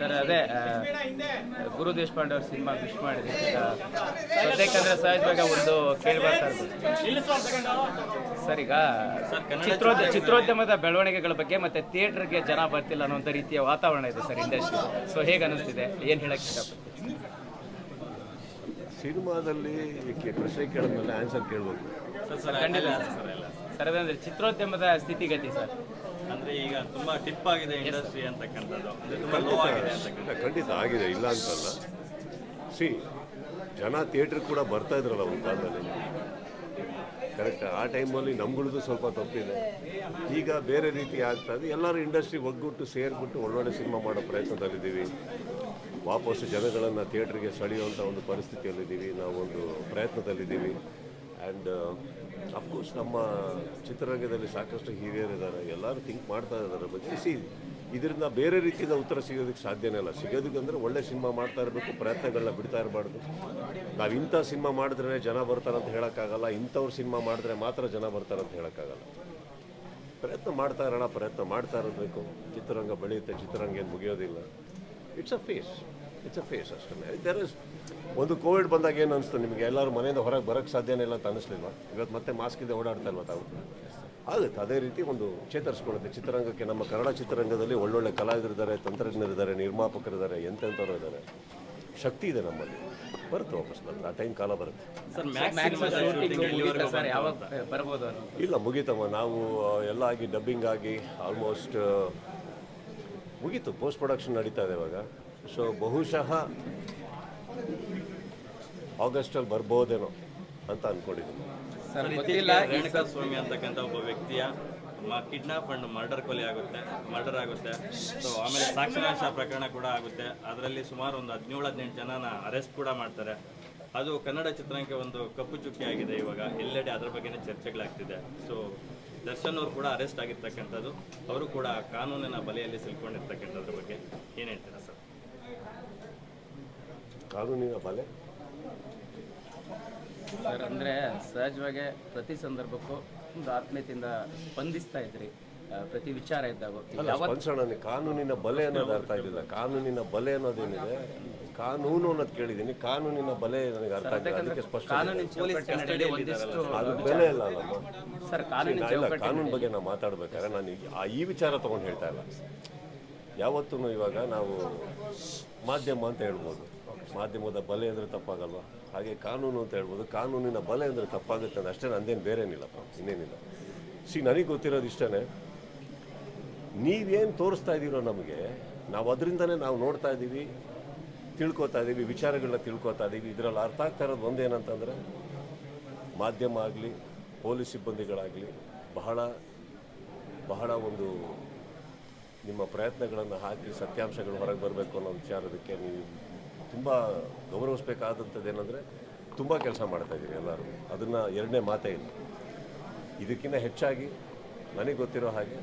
Sir ಅದೇ ಗುರು ದೇಶಪಾಂಡೆ ಅವ್ರ cinema wish ಮಾಡಿದೆ. ಸದ್ಯಕ್ಕಂದ್ರೆ ಸಹಜವಾಗಿ ಒಂದು ಕೇಳಿ ಬರ್ತಾ ಸರ್ ಈಗ ಚಿತ್ರೋದ್ಯ ಚಿತ್ರೋದ್ಯಮದ ಬೆಳವಣಿಗೆಗಳ ಬಗ್ಗೆ ಮತ್ತೆ ಥಿಯೇಟರ್ಗೆ ಜನ ಬರ್ತಿಲ್ಲ ಅನ್ನೋಂಥ ರೀತಿಯ ವಾತಾವರಣ ಇದೆ ಸರ್ ಇಂಡಸ್ಟ್ರಿ. ಸೊ ಹೇಗೆ ಅನಿಸ್ತಿದೆ ಏನು ಹೇಳಕ್ಕೆ ಇಷ್ಟಪಡ್ತೀನಿ ಸಿನಿಮಾದಲ್ಲಿ ಪ್ರಶ್ನೆ ಕೇಳಿದ್ಮೇಲೆ ಆನ್ಸರ್ ಕೇಳಬೇಕು ಖಂಡಿತ ಸರ್ ಅದಂದ್ರೆ ಚಿತ್ರೋದ್ಯಮದ ಸ್ಥಿತಿಗತಿ ಸರ್. ಅಂದ್ರೆ ಈಗ ತುಂಬಾ ಟಿಪ್ ಆಗಿದೆ ಇಂಡಸ್ಟ್ರಿ ಅಂತಕ್ಕಂಥದ್ದು. ತುಂಬಾ ಲೋ ಆಗಿದೆ ಇಲ್ಲ ಖಂಡಿತ ಆಗಿದೆ ಇಲ್ಲ ಅಂತಲ್ಲ. ಸಿ ಜನ ಥಿಯೇಟ್ರ್ ಕೂಡ ಬರ್ತಾ ಇದ್ರಲ್ಲ ಒಂದು ಕಾಲದಲ್ಲಿ. ಕರೆಕ್ಟ್ ಆ ಟೈಮಲ್ಲಿ ನಮ್ಗಳದ್ದು ಸ್ವಲ್ಪ ತಪ್ಪಿದೆ. ಈಗ ಬೇರೆ ರೀತಿ ಆಗ್ತಾ ಇದೆ. ಎಲ್ಲರೂ ಇಂಡಸ್ಟ್ರಿ ಒಗ್ಗುಟ್ಟು ಸೇರಿಬಿಟ್ಟು ಒಳ್ಳೊಳ್ಳೆ ಸಿನಿಮಾ ಮಾಡೋ ಪ್ರಯತ್ನದಲ್ಲಿದ್ದೀವಿ. ವಾಪಸ್ಸು ಜನಗಳನ್ನು ಥಿಯೇಟ್ರಿಗೆ ಸೆಳೆಯುವಂಥ ಒಂದು ಪರಿಸ್ಥಿತಿಯಲ್ಲಿದ್ದೀವಿ. ನಾವೊಂದು ಪ್ರಯತ್ನದಲ್ಲಿದ್ದೀವಿ. ಆ್ಯಂಡ್ ಅಫ್ಕೋರ್ಸ್ ನಮ್ಮ ಚಿತ್ರರಂಗದಲ್ಲಿ ಸಾಕಷ್ಟು ಹಿರಿಯರಿದ್ದಾರೆ ಎಲ್ಲರೂ ಥಿಂಕ್ ಮಾಡ್ತಾ ಇದ್ದಾರೆ. ಬಗ್ಗೆ ಸಿ ಇದರಿಂದ ಬೇರೆ ರೀತಿಯಿಂದ ಉತ್ತರ ಸಿಗೋದಕ್ಕೆ ಸಾಧ್ಯನೇ ಇಲ್ಲ. ಸಿಗೋದಕ್ಕಂದ್ರೆ ಒಳ್ಳೆ ಸಿನಿಮಾ ಮಾಡ್ತಾ ಇರಬೇಕು, ಪ್ರಯತ್ನಗಳನ್ನ ಬಿಡ್ತಾ ಇರಬಾರ್ದು. ನಾವು ಇಂಥ ಸಿನಿಮಾ ಮಾಡಿದ್ರೆ ಜನ ಬರ್ತಾರಂತ ಹೇಳೋಕ್ಕಾಗಲ್ಲ. ಇಂಥವ್ರು ಸಿನಿಮಾ ಮಾಡಿದ್ರೆ ಮಾತ್ರ ಜನ ಬರ್ತಾರಂತ ಹೇಳೋಕ್ಕಾಗಲ್ಲ. ಪ್ರಯತ್ನ ಮಾಡ್ತಾ ಇರೋಣ, ಪ್ರಯತ್ನ ಮಾಡ್ತಾ ಇರಬೇಕು. ಚಿತ್ರರಂಗ ಬೆಳೆಯುತ್ತೆ, ಚಿತ್ರರಂಗ ಏನು ಮುಗಿಯೋದಿಲ್ಲ. It's a phase it's a phase ಅಷ್ಟೇ ದೇರ್ ಇಸ್ ಒಂದು ಕೋವಿಡ್ ಬಂದಾಗ ಏನು ಅನಿಸ್ತು ನಿಮಗೆ? ಎಲ್ಲರೂ ಮನೆಯಿಂದ ಹೊರಗೆ ಬರೋಕ್ಕೆ ಸಾಧ್ಯನೇ ಇಲ್ಲ ಅಂತ ಅನಿಸ್ಲಿಲ್ಲ ಇವತ್ತು ಮತ್ತೆ ಮಾಸ್ಕ್ ಇದೆ ಓಡಾಡ್ತಾ ಇಲ್ವ ತಾವು? ಆಗುತ್ತೆ. ಅದೇ ರೀತಿ ಒಂದು ಚೇತರಿಸ್ಕೊಳ್ಳುತ್ತೆ. ಚಿತ್ರರಂಗಕ್ಕೆ ನಮ್ಮ ಕನ್ನಡ ಚಿತ್ರರಂಗದಲ್ಲಿ ಒಳ್ಳೊಳ್ಳೆ ಕಲಾವಿದರಿದ್ದಾರೆ ತಂತ್ರಜ್ಞರಿದ್ದಾರೆ ನಿರ್ಮಾಪಕರಿದ್ದಾರೆ ಎಂತೆಂಥವ್ರು ಇದ್ದಾರೆ. ಶಕ್ತಿ ಇದೆ ನಮ್ಮಲ್ಲಿ. ಬರುತ್ತೆ ವಾಪಸ್ ಬರುತ್ತೆ ಆ ಟೈಮ್ ಕಾಲ ಬರುತ್ತೆ. ಸರ್ ಮ್ಯಾಕ್ಸಿಮಮ್ ಶೂಟಿಂಗ್ ಮುಗೀತಾ ಸರ್. ಯಾವಾಗ ಬರ್ಬೋದು ಅನ್ನೋ ಇಲ್ಲ ಮುಗೀತಮ್ಮ ನಾವು ಎಲ್ಲ ಆಗಿ ಡಬ್ಬಿಂಗ್ ಆಗಿ ಆಲ್ಮೋಸ್ಟ್ ಮುಗೀತು. ಪೋಸ್ಟ್ ಪ್ರೊಡಕ್ಷನ್ ನಡೀತಾ ಇದೆ ಇವಾಗ. ಸೊ ಬಹುಶಃ ಆಗಸ್ಟಲ್ಲಿ ಬರ್ಬೋದೇನೋ ಅಂತ ಅಂದ್ಕೊಂಡಿದ್ದೀನಿ ಸರ್ ಸರ್ ಗೊತ್ತಿಲ್ಲ. ಇತ್ತೀಚೆಗೆ ಸ್ವಾಮಿ ಅಂತಕ್ಕಂಥ ಒಬ್ಬ ವ್ಯಕ್ತಿಯ ಕಿಡ್ನಾಪ್ ಅಂಡ್ ಮರ್ಡರ್ ಕೊಲೆ ಆಗುತ್ತೆ ಮರ್ಡರ್ ಆಗುತ್ತೆ. ಸೊ ಆಮೇಲೆ ಸಾಕ್ಷಿನಾಶ ಪ್ರಕರಣ ಕೂಡ ಆಗುತ್ತೆ. ಅದರಲ್ಲಿ ಸುಮಾರು ಒಂದು ಹದಿನೇಳು ಹದಿನೆಂಟು ಜನನ ಅರೆಸ್ಟ್ ಕೂಡ ಮಾಡ್ತಾರೆ. ಅದು ಕನ್ನಡ ಚಿತ್ರರಂಗಕ್ಕೆ ಒಂದು ಕಪ್ಪು ಚುಕ್ಕಿ ಆಗಿದೆ ಇವಾಗ. ಎಲ್ಲೆಡೆ ಅದ್ರ ಬಗ್ಗೆನೇ ಚರ್ಚೆಗಳಾಗ್ತಿದೆ. ಸೊ ದರ್ಶನ್ ಅವರು ಕೂಡ ಅರೆಸ್ಟ್ ಆಗಿರ್ತಕ್ಕಂಥದ್ದು. ಅವರು ಕೂಡ ಕಾನೂನಿನ ಬಲೆಯಲ್ಲಿ ಸಿಲ್ಕೊಂಡಿರ್ತಕ್ಕಂಥದ್ರ ಬಗ್ಗೆ ಏನು ಹೇಳ್ತೀರಾ ಸರ್ ಕಾನೂನಿನ ಬಲೆ? ಸರ್ ಅಂದರೆ ಸಹಜವಾಗಿ ಪ್ರತಿ ಸಂದರ್ಭಕ್ಕೂ ಒಂದು ಆತ್ಮೀಯತೆಯಿಂದ ಸ್ಪಂದಿಸ್ತಾ ಇದ್ರಿ. ಪ್ರತಿ ವಿಚಾರ ಇದ್ದಾಗ ಸ್ಪಂದಿಸೋಣ ಕಾನೂನಿನ ಬಲೆ ಅನ್ನೋದು ಅರ್ಥ ಆಗಿಲ್ಲ. ಕಾನೂನಿನ ಬಲೆ ಅನ್ನೋದೇನಿದೆ ಕಾನೂನು ಅನ್ನೋದು ಕೇಳಿದ್ದೀನಿ. ಕಾನೂನಿನ ಬಲೆ ನನಗೆ ಅರ್ಥ ಆಗಿಲ್ಲ. ಅದಕ್ಕೆ ಸ್ಪಷ್ಟ ಅದು ಬೆಲೆ ಇಲ್ಲ ಅಲ್ಲಮ್ಮ. ಕಾನೂನು ಬಗ್ಗೆ ನಾವು ಮಾತಾಡ್ಬೇಕಾದ್ರೆ ನಾನು ಈ ವಿಚಾರ ತೊಗೊಂಡು ಹೇಳ್ತಾ ಇಲ್ಲ. ಯಾವತ್ತೂ ಇವಾಗ ನಾವು ಮಾಧ್ಯಮ ಅಂತ ಹೇಳ್ಬೋದು. ಮಾಧ್ಯಮದ ಬಲೆ ಅಂದರೆ ತಪ್ಪಾಗಲ್ವಾ? ಹಾಗೆ ಕಾನೂನು ಅಂತ ಹೇಳ್ಬೋದು, ಕಾನೂನಿನ ಬಲೆ ಅಂದರೆ ತಪ್ಪಾಗುತ್ತೆ ಅಂತ ಅಷ್ಟೇ ನಂದೇನು ಬೇರೇನಿಲ್ಲಪ್ಪ ಇನ್ನೇನಿಲ್ಲ. ಸಿ ನನಗೆ ಗೊತ್ತಿರೋದು ಇಷ್ಟೇ ನೀವೇನು ತೋರಿಸ್ತಾ ಇದ್ದೀರೋ ನಮಗೆ, ನಾವು ಅದರಿಂದನೇ ನಾವು ನೋಡ್ತಾ ಇದ್ದೀವಿ ತಿಳ್ಕೊತಾ ಇದ್ದೀವಿ ವಿಚಾರಗಳನ್ನ ತಿಳ್ಕೊತಾ ಇದ್ದೀವಿ ಇದರಲ್ಲಿ ಅರ್ಥ ಆಗ್ತಾ ಇರೋದು ಒಂದೇನಂತಂದರೆ, ಮಾಧ್ಯಮ ಆಗಲಿ, ಪೊಲೀಸ್ ಸಿಬ್ಬಂದಿಗಳಾಗಲಿ, ಬಹಳ ಬಹಳ ಒಂದು ನಿಮ್ಮ ಪ್ರಯತ್ನಗಳನ್ನು ಹಾಕಿ ಸತ್ಯಾಂಶಗಳು ಹೊರಗೆ ಬರಬೇಕು ಅನ್ನೋ ವಿಚಾರದಕ್ಕೆ ನೀವು ತುಂಬ ಗೌರವಿಸ್ಬೇಕಾದಂಥದ್ದು ಏನಂದರೆ ತುಂಬ ಕೆಲಸ ಮಾಡ್ತಾ ಇದ್ದೀರಿ ಎಲ್ಲರೂ. ಅದನ್ನು ಎರಡನೇ ಮಾತೇ ಇಲ್ಲ. ಇದಕ್ಕಿಂತ ಹೆಚ್ಚಾಗಿ ನನಗೆ ಗೊತ್ತಿರೋ ಹಾಗೆ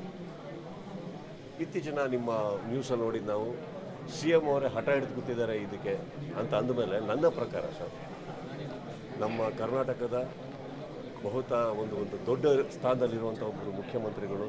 ಇತ್ತೀಚಿನ ನಿಮ್ಮ ನ್ಯೂಸಲ್ಲಿ ನೋಡಿದ ನಾವು ಸಿ ಎಂ ಅವರೇ ಹಠ ಹಿಡಿದು ಕೂತಿದ್ದಾರೆ ಇದಕ್ಕೆ ಅಂತ ಅಂದಮೇಲೆ ನನ್ನ ಪ್ರಕಾರ ಸರ್, ನಮ್ಮ ಕರ್ನಾಟಕದ ಬಹುತ ಒಂದು ಒಂದು ದೊಡ್ಡ ಸ್ಥಾನದಲ್ಲಿರುವಂಥ ಒಬ್ಬರು ಮುಖ್ಯಮಂತ್ರಿಗಳು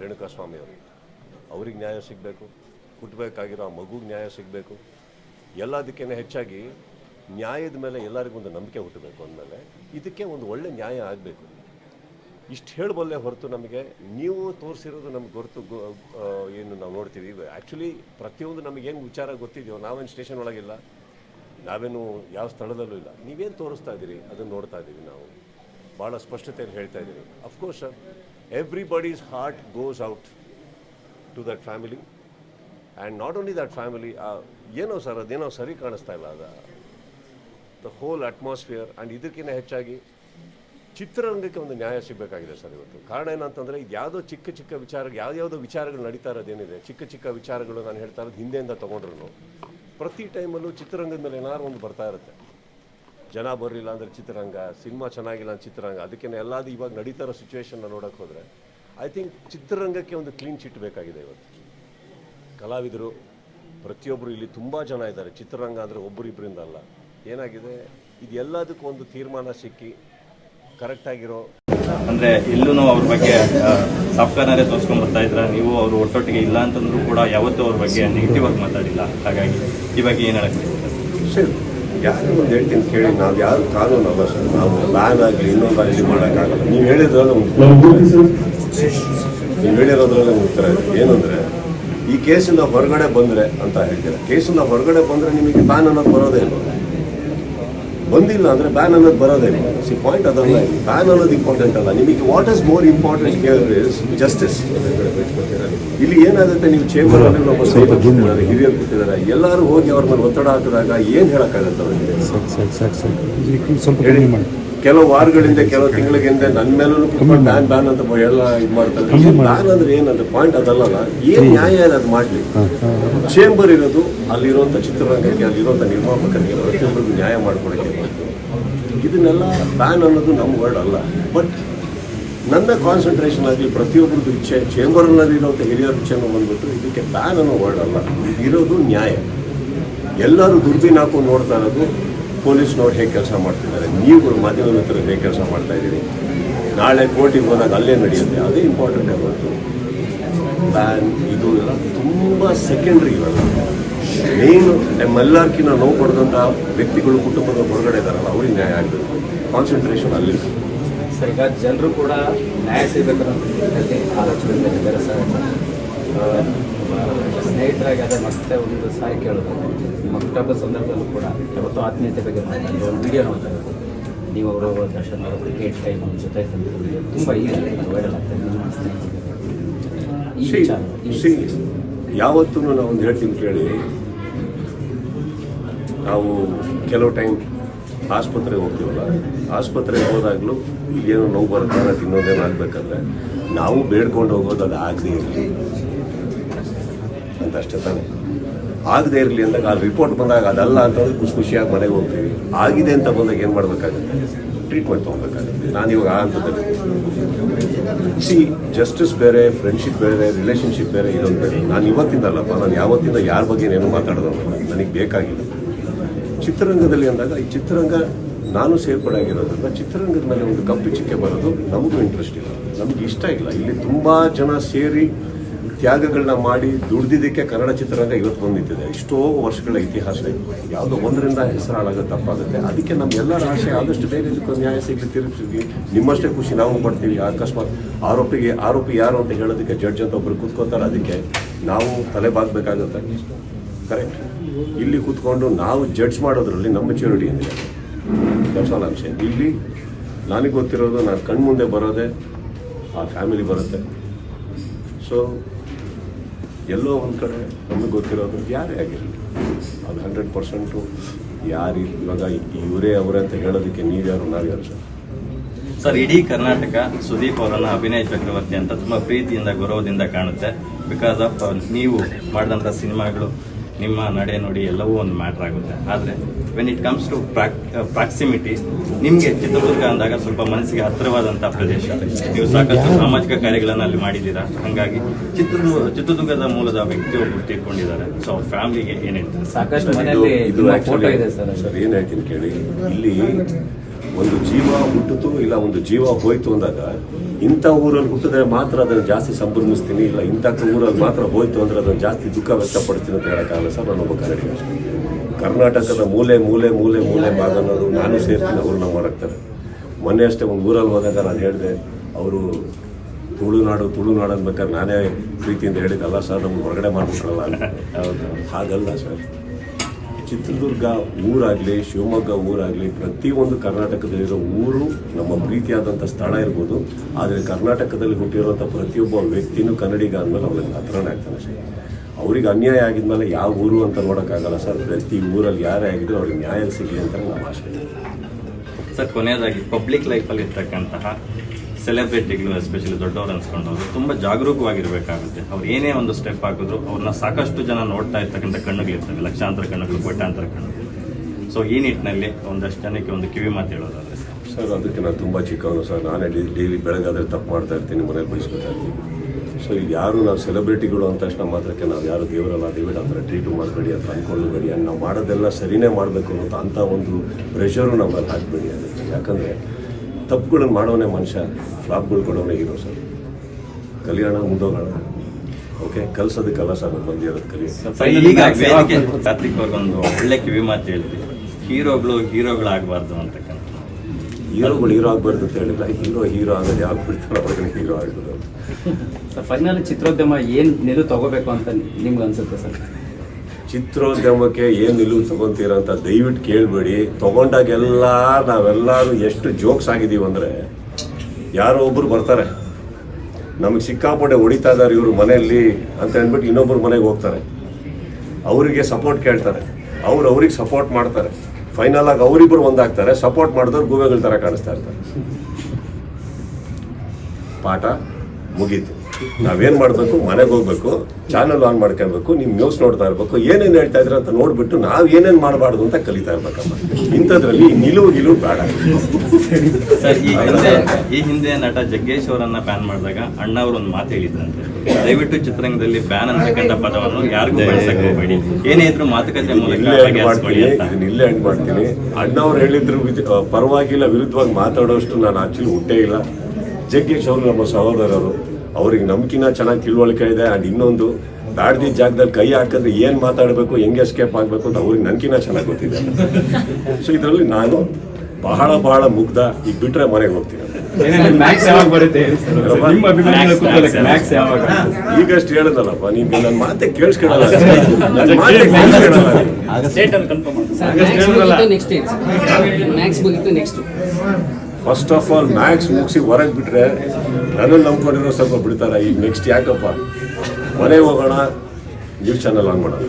ರೇಣುಕಾ ಸ್ವಾಮಿ ಅವರು. ಅವ್ರಿಗೆ ನ್ಯಾಯ ಸಿಗಬೇಕು ಹುಟ್ಟಬೇಕಾಗಿರೋ ಆ ಮಗುಗೆ ನ್ಯಾಯ ಸಿಗಬೇಕು. ಎಲ್ಲದಕ್ಕೇ ಹೆಚ್ಚಾಗಿ ನ್ಯಾಯದ ಮೇಲೆ ಎಲ್ಲರಿಗೂ ಒಂದು ನಂಬಿಕೆ ಹುಟ್ಟಬೇಕು ಅಂದಮೇಲೆ ಇದಕ್ಕೆ ಒಂದು ಒಳ್ಳೆ ನ್ಯಾಯ ಆಗಬೇಕು. ಇಷ್ಟು ಹೇಳಬಲ್ಲೇ ಹೊರತು ನಮಗೆ ನೀವು ತೋರಿಸಿರೋದು ನಮ್ಗೆ ಗೊತ್ತು ಏನು ನಾವು ನೋಡ್ತೀವಿ. ಆ್ಯಕ್ಚುಲಿ ಪ್ರತಿಯೊಂದು ನಮಗೇನು ವಿಚಾರ ಗೊತ್ತಿದೆಯೋ, ನಾವೇನು ಸ್ಟೇಷನ್ ಒಳಗಿಲ್ಲ, ನಾವೇನು ಯಾವ ಸ್ಥಳದಲ್ಲೂ ಇಲ್ಲ. ನೀವೇನು ತೋರಿಸ್ತಾ ಇದ್ದೀರಿ, ಅದನ್ನು ನೋಡ್ತಾ ಇದ್ದೀವಿ ನಾವು. ಭಾಳ ಸ್ಪಷ್ಟತೆಯಲ್ಲಿ ಹೇಳ್ತಾ ಇದ್ದೀವಿ of course sir everybody's heart goes out to that family and not only that family ಏನೋ ಸರ್ ಅದೇನೋ ಸರಿ ಕಾಣಿಸ್ತಾ ಇಲ್ಲ ಅದು. ದ ಹೋಲ್ ಅಟ್ಮಾಸ್ಫಿಯರ್ ಆ್ಯಂಡ್ ಇದಕ್ಕಿಂತ ಹೆಚ್ಚಾಗಿ ಚಿತ್ರರಂಗಕ್ಕೆ ಒಂದು ನ್ಯಾಯ ಸಿಗಬೇಕಾಗಿದೆ ಸರ್ ಇವತ್ತು. ಕಾರಣ ಏನಂತಂದರೆ, ಇದು ಯಾವುದೋ ಚಿಕ್ಕ ಚಿಕ್ಕ ವಿಚಾರ ಯಾವ್ಯಾವುದೋ ವಿಚಾರಗಳು ನಡೀತಾ ಇರೋದೇನಿದೆ ಚಿಕ್ಕ ಚಿಕ್ಕ ವಿಚಾರಗಳು ನಾನು ಹೇಳ್ತಾ ಇರೋದು ಹಿಂದೆಯಿಂದ ತೊಗೊಂಡ್ರು ಪ್ರತಿ ಟೈಮಲ್ಲೂ ಚಿತ್ರರಂಗದ ಮೇಲೆ ಏನಾದ್ರು ಒಂದು ಬರ್ತಾ ಇರುತ್ತೆ. ಜನ ಬರಲಿಲ್ಲ ಅಂದರೆ ಚಿತ್ರರಂಗ ಸಿನಿಮಾ ಚೆನ್ನಾಗಿಲ್ಲ ಅಂತ ಚಿತ್ರರಂಗ ಅದಕ್ಕೆ ಎಲ್ಲಾದು ಇವಾಗ ನಡೀತಾ ಇರೋ ಸಿಚುವೇಶನ್ನ ನೋಡೋಕೆ ಹೋದರೆ ಐ ಥಿಂಕ್ ಚಿತ್ರರಂಗಕ್ಕೆ ಒಂದು ಕ್ಲೀನ್ ಚಿಟ್ ಬೇಕಾಗಿದೆ ಇವತ್ತು. ಕಲಾವಿದರು ಪ್ರತಿಯೊಬ್ಬರು ಇಲ್ಲಿ ತುಂಬ ಜನ ಇದ್ದಾರೆ. ಚಿತ್ರರಂಗ ಅಂದರೆ ಒಬ್ಬರಿಬ್ಬರಿಂದ ಅಲ್ಲ. ಏನಾಗಿದೆ? ಇದು ಎಲ್ಲದಕ್ಕೂ ಒಂದು ತೀರ್ಮಾನ ಸಿಕ್ಕಿ ಕರೆಕ್ಟಾಗಿರೋ ಅಂದ್ರೆ ಇಲ್ಲೂ ಅವ್ರ ಬಗ್ಗೆ ಸಾಫ್ಟ್ವೇರ್ನಲ್ಲೇ ತೋರಿಸ್ಕೊಂಡು ಬರ್ತಾ ಇದ್ರ. ನೀವು ಅವರು ಒಟ್ಟೊಟ್ಟಿಗೆ ಇಲ್ಲ ಅಂತಂದ್ರೂ ಕೂಡ ಯಾವತ್ತೂ ಅವ್ರ ಬಗ್ಗೆ ನೆಗೆಟಿವ್ ಆಗಿ ಮಾತಾಡಿಲ್ಲ. ಹಾಗಾಗಿ ಈ ಬಗ್ಗೆ ಏನ್ ಯಾರು ಒಂದು ಹೇಳ್ತೀನಿ ಕೇಳಿ, ನಾವು ಯಾರು ಕಾನೂನು ಅಲ್ಲ ಸರ್ ನಾವು ಬ್ಯಾನ್ ಆಗಲಿ ಇನ್ನೊಂದು ಅಲ್ಲಿ ಮಾಡೋಕ್ಕಾಗಲ್ಲ ನೀವು ಹೇಳಿದ್ರಲ್ಲ ನೀವು ಹೇಳಿರೋದ್ರಲ್ಲಿ ಉತ್ತರ ಏನಂದ್ರೆ ಈ ಕೇಸಿಂದ ಹೊರಗಡೆ ಬಂದ್ರೆ ಅಂತ ಹೇಳ್ತೀರಾ. ಕೇಸಿಂದ ಹೊರಗಡೆ ಬಂದ್ರೆ ನಿಮಗೆ ಬ್ಯಾನ್ ಅನ್ನೋದು ಬರೋದೇ ಇಲ್ಲ. ಬಂದಿಲ್ಲ ಅಂದ್ರೆ ಬ್ಯಾನ್ ಅನ್ನೋದು ಬರೋದೇ ಸಿ ಪಾಯಿಂಟ್ ಅದಲ್ಲ ಬ್ಯಾನ್ ಅನ್ನೋದು ಇಂಪಾರ್ಟೆಂಟ್ ಅಲ್ಲ. ನಿಮಗೆ what is more important is justice ಇಲ್ಲಿ ಏನಾಗುತ್ತೆ? ನೀವು ಚೇಂಬರ್ ಅಲ್ಲಿ ಒಬ್ಬ ಸ್ವಲ್ಪ ಕೂತಿದ್ದಾರೆ ಹಿರಿಯರು ಕೂತಿದ್ದಾರೆ. ಎಲ್ಲರೂ ಹೋಗಿ ಅವ್ರ ಮೇಲೆ ಒತ್ತಡ ಹಾಕಿದಾಗ ಏನ್ ಹೇಳಕ್ಕಾಗತ್ತೆ ಅವರಿಗೆ? ಕೆಲವು ವಾರಗಳಿಂದ ಕೆಲವು ತಿಂಗಳ ಹಿಂದೆ ನನ್ನ ಮೇಲೂ ಬ್ಯಾನ್ ಬ್ಯಾನ್ ಅಂತ ಎಲ್ಲ ಇದು ಮಾಡ್ತಾರೆ. ಬ್ಯಾನ್ ಅಂದ್ರೆ ಏನಂದ್ರೆ ಪಾಯಿಂಟ್ ಅದಲ್ಲ ಏನ್ ನ್ಯಾಯ ಇದೆ ಅದು ಮಾಡ್ಲಿ. ಚೇಂಬರ್ ಇರೋದು ಅಲ್ಲಿರುವಂತ ಚಿತ್ರರಂಗಕ್ಕೆ ಅಲ್ಲಿರುವಂತ ನಿರ್ಮಾಪಕರಿಗೆ ಪ್ರತಿಯೊಬ್ಬರಿಗೂ ನ್ಯಾಯ ಮಾಡ್ಕೊಡಕ್ಕೆ ಇದನ್ನೆಲ್ಲ ಬ್ಯಾನ್ ಅನ್ನೋದು ನಮ್ಮ ವರ್ಡ್ ಅಲ್ಲ. ಬಟ್ ನನ್ನ ಕಾನ್ಸಂಟ್ರೇಷನ್ ಆಗಲಿ ಪ್ರತಿಯೊಬ್ಬರದ್ದು ಇಚ್ಛೆ ಚೇಂಬರ್ ಚೇಂಬರ್ನಲ್ಲಿರುವಂಥ ಹಿರಿಯರ ಇಚ್ಛೆನೂ ಬಂದ್ಬಿಟ್ಟು ಇದಕ್ಕೆ ಬ್ಯಾನ್ ಅನ್ನೋ ವರ್ಡ್ ಅಲ್ಲ. ಇರೋದು ನ್ಯಾಯ. ಎಲ್ಲರೂ ದುರ್ಬೀನ್ ಹಾಕೊಂಡು ನೋಡ್ತಾ ಇರೋದು. ಪೊಲೀಸ್ನವ್ರು ಹೇಗೆ ಕೆಲಸ ಮಾಡ್ತಿದ್ದಾರೆ. ನೀವುಗಳು ಮಾಧ್ಯಮ ಮಿತ್ರರು ಹೇಗೆ ಕೆಲಸ ಮಾಡ್ತಾ ಇದ್ದೀರಿ? ನಾಳೆ ಕೋರ್ಟಿಗೆ ಹೋದಾಗ ಅಲ್ಲೇ ನಡೆಯುತ್ತೆ. ಅದೇ ಇಂಪಾರ್ಟೆಂಟ್ ಹೊರತು ಬ್ಯಾನ್ ಇದು ಎಲ್ಲ ತುಂಬ ಸೆಕೆಂಡ್ರಿ ಇವಾಗ. ಮೇನ್ ನಮ್ಮೆಲ್ಲರಿಗಿನ್ನ ನೋವು ಪಡೆದಂಥ ವ್ಯಕ್ತಿಗಳು ಕುಟುಂಬದ ಹೊರಗಡೆ ಇದ್ದಾರಲ್ಲ, ಅವ್ರಿಗೆ ನ್ಯಾಯ ಆಗಬೇಕು. ಕಾನ್ಸಂಟ್ರೇಷನ್ ಅಲ್ಲಿ ಸರ್, ಈಗ ಜನರು ಕೂಡ ನ್ಯಾಯ ಸಿಗಬೇಕು ಅನ್ನೋ ನಿಟ್ಟಿನಲ್ಲಿ ಆಲೋಚನೆ ಸರ್. ಸ್ನೇಹಿತರಾಗಿ ಅದೇ ಮತ್ತೆ ಒಂದು ಸಾರಿ ಕೇಳೋದು. ನಿಮ್ಮ ಕುಟುಂಬ ಸಂದರ್ಭದಲ್ಲೂ ಕೂಡ ಯಾವತ್ತೂ ಆತ್ಮೀಯತೆ ಬಗ್ಗೆ ಮಾತಾಡಿ ಒಂದು ವಿಡಿಯೋ ನೋಡ್ತಾ ನೀವು ಅವರು ದರ್ಶನ್ ಅವರು ಕ್ರಿಕೆಟ್ ಟೈಮ್ ಜೊತೆ ತಂದಿದ್ದು ತುಂಬ ವೈರಲ್ ಆಗ್ತದೆ ನಿಮ್ಮ ಈ ಸಿ ಯಾವತ್ತೂ ನಾವು ಒಂದು ಹೇಳ್ತೀನಿ ಕೇಳಿ. ನಾವು ಕೆಲವು ಟೈಮ್ ಆಸ್ಪತ್ರೆಗೆ ಹೋಗ್ತೀವಲ್ಲ ಆಸ್ಪತ್ರೆಗೆ ಹೋದಾಗಲೂ ಏನೋ ನೋವು ಬರುತ್ತೆ ಇನ್ನೊಂದೇನು ಆಗಬೇಕಂದ್ರೆ ನಾವು ಬೇಡ್ಕೊಂಡು ಹೋಗೋದು ಅದು ಆಗಲಿ ಇರಲಿ. ಅಷ್ಟೇ ತಾನೆ. ಆಗದೇ ಇರಲಿ ಅಂದಾಗ ಆ ರಿಪೋರ್ಟ್ ಬಂದಾಗ ಅದಲ್ಲ ಅಂತಂದ್ರೆ ಖುಷಿ ಖುಷಿಯಾಗಿ ಮನೆಗೆ ಹೋಗ್ತೀವಿ. ಆಗಿದೆ ಅಂತ ಬಂದಾಗ ಏನು ಮಾಡಬೇಕಾಗುತ್ತೆ? ಟ್ರೀಟ್ಮೆಂಟ್ ತೊಗೊಬೇಕಾಗುತ್ತೆ. ನಾನು ಇವಾಗ ಆ ಹಂತದಲ್ಲಿ. ಸಿ ಜಸ್ಟಿಸ್ ಬೇರೆ ಫ್ರೆಂಡ್ಶಿಪ್ ಬೇರೆ ರಿಲೇಶನ್ಶಿಪ್ ಬೇರೆ ಇದೊಂದು ಬೇರೆ. ನಾನು ಇವತ್ತಿಂದಲ್ಲಪ್ಪ, ನಾನು ಯಾವತ್ತಿಂದ ಯಾರ ಬಗ್ಗೆ ಏನು ಮಾತಾಡೋದಲ್ಲ ನನಗೆ ಬೇಕಾಗಿಲ್ಲ. ಚಿತ್ರರಂಗದಲ್ಲಿ ಅಂದಾಗ ಈ ಚಿತ್ರರಂಗ ನಾನು ಸೇರ್ಪಡೆ ಆಗಿರೋದ್ರಿಂದ ಚಿತ್ರರಂಗದ ಮೇಲೆ ಒಂದು ಕಪ್ಪು ಚಿಕ್ಕೆ ಬರೋದು ನಮಗೂ ಇಂಟ್ರೆಸ್ಟ್ ಇಲ್ಲ. ನಮಗೆ ಇಷ್ಟ ಇಲ್ಲ. ಇಲ್ಲಿ ತುಂಬ ಜನ ಸೇರಿ ತ್ಯಾಗಗಳನ್ನ ಮಾಡಿ ದುಡ್ದಿದ್ದಕ್ಕೆ ಕನ್ನಡ ಚಿತ್ರರಂಗ ಇವತ್ತು ಬಂದಿದ್ದಿದೆ ಎಷ್ಟೋ ವರ್ಷಗಳ ಇತಿಹಾಸ ಯಾವುದೋ ಒಂದರಿಂದ ಹೆಸರು ಹಾಳಾಗೋದು ತಪ್ಪಾಗುತ್ತೆ. ಅದಕ್ಕೆ ನಮ್ಮ ಎಲ್ಲರ ಆಸೆ ಆದಷ್ಟು ಬೇರೆ ಇದಕ್ಕೊಂದು ನ್ಯಾಯ ಸಿಗಲಿ ತಿರುಗಿಸಿದ್ವಿ ನಿಮ್ಮಷ್ಟೇ ಖುಷಿ, ನಾವು ಪಡ್ತೀವಿ ಅಕಸ್ಮಾತ್ ಆರೋಪಿಗೆ, ಆರೋಪಿ ಯಾರು ಅಂತ ಹೇಳೋದಕ್ಕೆ ಜಡ್ಜ್ ಅಂತ ಒಬ್ರು ಕೂತ್ಕೋತಾರೆ ಅದಕ್ಕೆ ನಾವು ತಲೆ ಬಾಗಬೇಕಾಗುತ್ತೆ ಕರೆಕ್ಟ್ ಇಲ್ಲಿ ಕೂತ್ಕೊಂಡು ನಾವು ಜಡ್ಜ್ ಮಾಡೋದ್ರಲ್ಲಿ ನಮ್ಮ ಮೆಚುರಿಟಿ ದಟ್ಸ್ ಆಲ್ ಅಂಶ ಇಲ್ಲಿ ನನಗೆ ಗೊತ್ತಿರೋದು, ನಾನು ಕಣ್ಮುಂದೆ ಬರೋದೇ ಆ ಫ್ಯಾಮಿಲಿ ಬರುತ್ತೆ. ಸೊ ಎಲ್ಲೋ ಒಂದು ಕಡೆ ನಮಗೆ ಗೊತ್ತಿರೋದು ಯಾರೇ ಆಗಿರಲಿ. ಅದು ಹಂಡ್ರೆಡ್ ಪರ್ಸೆಂಟು ಯಾರು ಇವಾಗ ಇವರೇ ಅವರೇ ಅಂತ ಹೇಳೋದಕ್ಕೆ ನೀವ್ಯಾರು ನಾವ್ಯಾರು ಸರ್? ಸರ್, ಇಡೀ ಕರ್ನಾಟಕ ಸುದೀಪ್ ಅವರನ್ನ ಅಭಿನಯ ಚಕ್ರವರ್ತಿ ಅಂತ ತುಂಬಾ ಪ್ರೀತಿಯಿಂದ, ಗೌರವದಿಂದ ಕಾಣುತ್ತೆ. ಬಿಕಾಸ್ ಆಫ್ ನೀವು ಮಾಡಿದಂಥ ಸಿನಿಮಾಗಳು ನಿಮ್ಮ ನಡೆ ನೋಡಿ ಎಲ್ಲವೂ ಒಂದು ಮ್ಯಾಟ್ರ್ ಆಗುತ್ತೆ. ಆದರೆ when it comes to proximity ನಿಮಗೆ ಚಿತ್ರದುರ್ಗ ಅಂದಾಗ ಸ್ವಲ್ಪ ಮನಸ್ಸಿಗೆ ಹತ್ತಿರವಾದಂಥ ಪ್ರದೇಶ. ನೀವು ಸಾಕಷ್ಟು ಸಾಮಾಜಿಕ ಕಾರ್ಯಗಳನ್ನು ಅಲ್ಲಿ ಮಾಡಿದ್ದೀರಾ? ಹಾಗಾಗಿ ಚಿತ್ರ ಚಿತ್ರದುರ್ಗದ ಮೂಲದ ವ್ಯಕ್ತಿಯೊಬ್ಬರು ತೀರ್ಕೊಂಡಿದ್ದಾರೆ ಸೊ ಅವ್ರ ಫ್ಯಾಮಿಲಿಗೆ ಏನು ಹೇಳ್ತಾರೆ? ಸಾಕಷ್ಟು ಮನೆಯಲ್ಲಿ ಇದು ಫೋಟೋ ಇದೆ ಸರ್ ಸರ್ ಏನು ಹೇಳ್ತೀನಿ ಕೇಳಿ. ಇಲ್ಲಿ ಒಂದು ಜೀವ ಹುಟ್ಟಿತು ಇಲ್ಲ ಒಂದು ಜೀವ ಹೋಯ್ತು ಅಂದಾಗ ಇಂಥ ಊರಲ್ಲಿ ಹುಟ್ಟಿದ್ರೆ ಮಾತ್ರ ಅದನ್ನು ಜಾಸ್ತಿ ಸಂಭ್ರಮಿಸ್ತೀನಿ ಇಲ್ಲ ಇಂಥ ಊರಲ್ಲಿ ಮಾತ್ರ ಹೋಯ್ತು ಅಂದರೆ ಅದನ್ನು ಜಾಸ್ತಿ ದುಃಖ ವ್ಯಕ್ತಪಡಿಸ್ತೀನಿ ಅಂತ ಹೇಳೋಕ್ಕಾಗಲ್ಲ ಸರ್ ನಾನೊಬ್ಬ ಕನ್ನಡಿಗ. ಕರ್ನಾಟಕದ ಮೂಲೆ ಮೂಲೆ ಮೂಲೆ ಮೂಲೆ ಅನ್ನೋದು ನಾನು ಸೇರ್ತೀನಿ ಅವರು ನಮ್ಮ ಹೊರಗ್ತಾರೆ ಮೊನ್ನೆ ಅಷ್ಟೇ ಒಂದು ಊರಲ್ಲಿ ಹೋದಾಗ ನಾನು ಹೇಳಿದೆ ಅವರು ತುಳುನಾಡು ತುಳುನಾಡು ಅನ್ಬೇಕಾದ್ರೆ ನಾನೇ ಪ್ರೀತಿಯಿಂದ ಹೇಳಿದ್ದಲ್ಲ ಸರ್ ನಮ್ಗೆ ಹೊರಗಡೆ ಮಾಡಿಬಿಟ್ರಲ್ಲ ಹೌದು. ಹಾಗಲ್ಲ ಸರ್. ಚಿತ್ರದುರ್ಗ ಊರಾಗಲಿ, ಶಿವಮೊಗ್ಗ ಊರಾಗಲಿ, ಪ್ರತಿಯೊಂದು ಕರ್ನಾಟಕದಲ್ಲಿರೋ ಊರು ನಮ್ಮ ಪ್ರೀತಿಯಾದಂಥ ಸ್ಥಳ ಇರ್ಬೋದು. ಆದರೆ ಕರ್ನಾಟಕದಲ್ಲಿ ಹುಟ್ಟಿರುವಂಥ ಪ್ರತಿಯೊಬ್ಬ ವ್ಯಕ್ತಿನೂ ಕನ್ನಡಿಗ ಅಂದಮೇಲೆ ಅವ್ರಿಗೆ ಹತ್ರನೇ ಆಗ್ತಾನೆ ಸರ್ ಅವ್ರಿಗೆ ಅನ್ಯಾಯ ಆಗಿದ್ಮೇಲೆ ಯಾವ ಊರು ಅಂತ ನೋಡೋಕ್ಕಾಗಲ್ಲ ಸರ್. ಪ್ರತಿ ಊರಲ್ಲಿ ಯಾರೇ ಆಗಿದ್ರು ಅವ್ರಿಗೆ ನ್ಯಾಯ ಸಿಗಲಿ ಅಂತ ನಮ್ಮ ಆಶೆ ಸರ್, ಕೊನೆಯದಾಗಿ ಪಬ್ಲಿಕ್ ಲೈಫಲ್ಲಿ ಇರ್ತಕ್ಕಂತಹ ಸೆಲೆಬ್ರಿಟಿಗಳು ಎಸ್ಪೆಷಲಿ ದೊಡ್ಡವರು ಹೋದ್ರು ತುಂಬ ಜಾಗರೂಕವಾಗಿರ್ಬೇಕಾಗುತ್ತೆ. ಅವ್ರು ಏನೇ ಒಂದು ಸ್ಟೆಪ್ ಹಾಕಿದ್ರು ಅವ್ರನ್ನ ಸಾಕಷ್ಟು ಜನ ನೋಡ್ತಾ ಇರ್ತಕ್ಕಂಥ ಕಣ್ಣುಗಳಿರ್ತವೆ ಲಕ್ಷಾಂತರ ಕಣ್ಣುಗಳು, ಕೋಟ್ಯಾಂತರ ಕಣ್ಣುಗಳು. ಸೊ ಈ ನಿಟ್ಟಿನಲ್ಲಿ ಒಂದಷ್ಟು ಜನಕ್ಕೆ ಒಂದು ಕಿವಿ ಮಾತು ಹೇಳೋದಾದ್ರೆ ಸರ್, ಅದಕ್ಕೆ ನಾನು ತುಂಬ ಚಿಕ್ಕವನು. ಸರ್, ನಾನೇ ಡೈಲಿ ಬೆಳಗಾದ್ರೆ ತಪ್ಪು ಮಾಡ್ತಾ ಇರ್ತೀನಿ ಮನೇಲಿ ಬಯಸ್ಕೊತಾ ಇರ್ತೀನಿ. ಸೊ ಈಗ ಯಾರು ನಾವು ಸೆಲೆಬ್ರಿಟಿಗಳು ಅಂತ ತಕ್ಷಣ ಮಾತ್ರಕ್ಕೆ ನಾವು ಯಾರು ದೇವರಲ್ಲ ದೇವರ ಅಂತ ಟ್ರೀಟ್ ಮಾಡಬೇಡಿ ಅಂತ ಅಂದ್ಕೊಳ್ಳಬೇಡಿ ನಾವು ಮಾಡೋದೆಲ್ಲ ಸರಿನೇ ಮಾಡಬೇಕು ಅಂತ ಅಂಥ ಒಂದು ಪ್ರೆಷರು ನಮ್ಮಲ್ಲಿ ಹಾಕಬೇಡಿ ಅದಕ್ಕೆ ಯಾಕಂದರೆ ತಪ್ಪುಗಳನ್ನು ಮಾಡೋನೇ ಮನುಷ್ಯ ಫ್ಲಾಪ್ಗಳು ಕೊಡೋನೇ ಹೀರೋ ಸರ್. ಕಲಿಯೋಣ ಮುಂದೋಗೋಣ. ಓಕೆ ಕಲ್ಸೋದಕ್ಕಲ್ಲ ಸರ್ ನಾನು ಬಂದಿರೋದು ಕಲಿ. ಈಗ ವೇದಿಕೆ ಕಾರ್ತಿಕ್ ಒಂದು ಒಳ್ಳೆ ಕಿವಿ ಮಾತು ಹೇಳ್ತೀವಿ ಹೀರೋಗಳು ಹೀರೋಗಳಾಗಬಾರ್ದು ಅಂತಕ್ಕಂಥ ಹೀರೋಗಳು ಹೀರೋ ಆಗಬಾರ್ದು ಅಂತ ಹೇಳಿಲ್ಲ ಹೀರೋ ಹೀರೋ ಆಗೋದು ಯಾರು ಬಿಡ್ತಾರೋ ಅವ್ರಿಗೆ ಹೀರೋ ಆಗೋದು ಸರ್ ಫೈನಲ್ ಚಿತ್ರೋದ್ಯಮ ಏನು ನಿಲುವು ತಗೋಬೇಕು ಅಂತ ನಿಮ್ಗೆ ಅನ್ಸುತ್ತೆ ಸರ್? ಚಿತ್ರೋದ್ಯಮಕ್ಕೆ ಏನು ನಿಲುವು ತಗೊಂತೀರ ಅಂತ ದಯವಿಟ್ಟು ಕೇಳಬೇಡಿ. ತಗೊಂಡಾಗೆಲ್ಲ ನಾವೆಲ್ಲರೂ ಎಷ್ಟು ಜೋಕ್ಸ್ ಆಗಿದ್ದೀವಿ ಅಂದರೆ ಯಾರೋ ಒಬ್ಬರು ಬರ್ತಾರೆ. ನಮಗೆ ಸಿಕ್ಕಾಪಟ್ಟೆ ಹೊಡಿತಾ ಇದ್ದಾರೆ ಇವರು ಮನೆಯಲ್ಲಿ ಅಂತ ಅಂದ್ಬಿಟ್ಟು ಇನ್ನೊಬ್ಬರು ಮನೆಗೆ ಹೋಗ್ತಾರೆ. ಅವರಿಗೆ ಸಪೋರ್ಟ್ ಕೇಳ್ತಾರೆ. ಅವ್ರು ಅವ್ರಿಗೆ ಸಪೋರ್ಟ್ ಮಾಡ್ತಾರೆ. ಫೈನಲ್ ಆಗಿ ಅವರಿಬ್ಬರು ಒಂದಾಗ್ತಾರೆ. ಸಪೋರ್ಟ್ ಮಾಡಿದವ್ರು ಗೂಬೆಗಳ ಥರ ಕಾಣಿಸ್ತಾ ಇರ್ತಾರೆ. ಪಾಠ ಮುಗೀತು. ನಾವೇನು ಮಾಡಬೇಕು? ಮನೆಗೆ ಹೋಗ್ಬೇಕು ಚಾನಲ್ ಆನ್ ಮಾಡ್ಕೊಳ್ಬೇಕು ನೀವು ನ್ಯೂಸ್ ನೋಡ್ತಾ ಇರಬೇಕು ಏನೇನು ಹೇಳ್ತಾ ಇದ್ರ ಅಂತ ನೋಡ್ಬಿಟ್ಟು ನಾವು ಏನೇನು ಮಾಡಬಾರ್ದು ಅಂತ ಕಲಿತಾ ಇರ್ಬೇಕಮ್ಮ. ಇಂಥದ್ರಲ್ಲಿ ನಿಲುವು ಗಿಲುವು ಬೇಡ. ಸರ್ ಈ ಹಿಂದೆ ಈ ಹಿಂದೆ ನಟ ಜಗ್ಗೇಶ್ ಅವರನ್ನ ಬ್ಯಾನ್ ಮಾಡಿದಾಗ ಅಣ್ಣ ಅವರು ಒಂದು ಮಾತು ಹೇಳಿದ್ರಂತೆ. ದಯವಿಟ್ಟು ಚಿತ್ರರಂಗದಲ್ಲಿ ಬ್ಯಾನ್ ಅಂತಕ್ಕಂಥ ಪದವನ್ನು ಯಾರಿಗೂ ಬಳಸಕ್ಕೆ ಹೋಗಬೇಡಿ. ಏನೇ ಇದ್ರು ಮಾತುಕತೆ ಮೂಲಕ ಇಲ್ಲೇ ಎಂಡ್ ಮಾಡ್ತೀನಿ. ಅಣ್ಣ ಅವ್ರು ಹೇಳಿದ್ರು ಪರವಾಗಿಲ್ಲ ವಿರುದ್ಧವಾಗಿ ಮಾತಾಡೋಷ್ಟು ನಾನು ಆಕ್ಚುಲಿ ಹುಟ್ಟೇ ಇಲ್ಲ. ಜಗ್ಗೇಶ್ ಅವರು ನಮ್ಮ ಸಹೋದರರು. ಅವ್ರಿಗೆ ನಮ್ಕಿನ ಚೆನ್ನಾಗಿ ತಿಳುವಳಿಕೆ ಇದೆ. ಆ್ಯಂಡ್ ಇನ್ನೊಂದು ಬ್ಯಾಡ್ದಿದ್ದ ಜಾಗದಲ್ಲಿ ಕೈ ಹಾಕಿದ್ರೆ ಏನು ಮಾತಾಡಬೇಕು ಹೆಂಗೆ ಎಸ್ಕೇಪ್ ಆಗಬೇಕು ಅಂತ ಅವ್ರಿಗೆ ನನ್ಕಿನ ಚೆನ್ನಾಗಿ ಗೊತ್ತಿದೆ. ಸೊ ಇದರಲ್ಲಿ ನಾನು ಬಹಳ ಬಹಳ ಮುಗ್ಧ. ಈಗ ಬಿಟ್ರೆ ಮನೆಗೆ ಹೋಗ್ತೀನಿ. ಮ್ಯಾಕ್ಸ್ ಯಾವಾಗ ಬರುತ್ತೆ? ನಿಮ್ಮ ಅಭಿಮಾನಿಗಳ Max, ಕುತೂಹಲಕ್ಕೆ Max. ಮ್ಯಾಕ್ಸ್ ಯಾವಾಗ ಈಗಷ್ಟು ಹೇಳದಲ್ಲಪ್ಪ ನೀವು ನನ್ನ ಮಾತೆ ಕೇಳಿಸ್ಕೊಳಲ್ಲ next first of all max ಮುಗಿಸಿ ಹೊರಗೆ ಬಿಟ್ರೆ ನನ್ನನ್ನು ನಂಬ್ಕೊಂಡಿರೋ ಸ್ವಲ್ಪ ಬಿಡ್ತಾರೆ. ಈಗ ನೆಕ್ಸ್ಟ್ ಯಾಕಪ್ಪ? ಮನೆಗೆ ಹೋಗೋಣ. ನ್ಯೂಸ್ ಚಾನಲ್ ಆನ್ ಮಾಡೋಣ.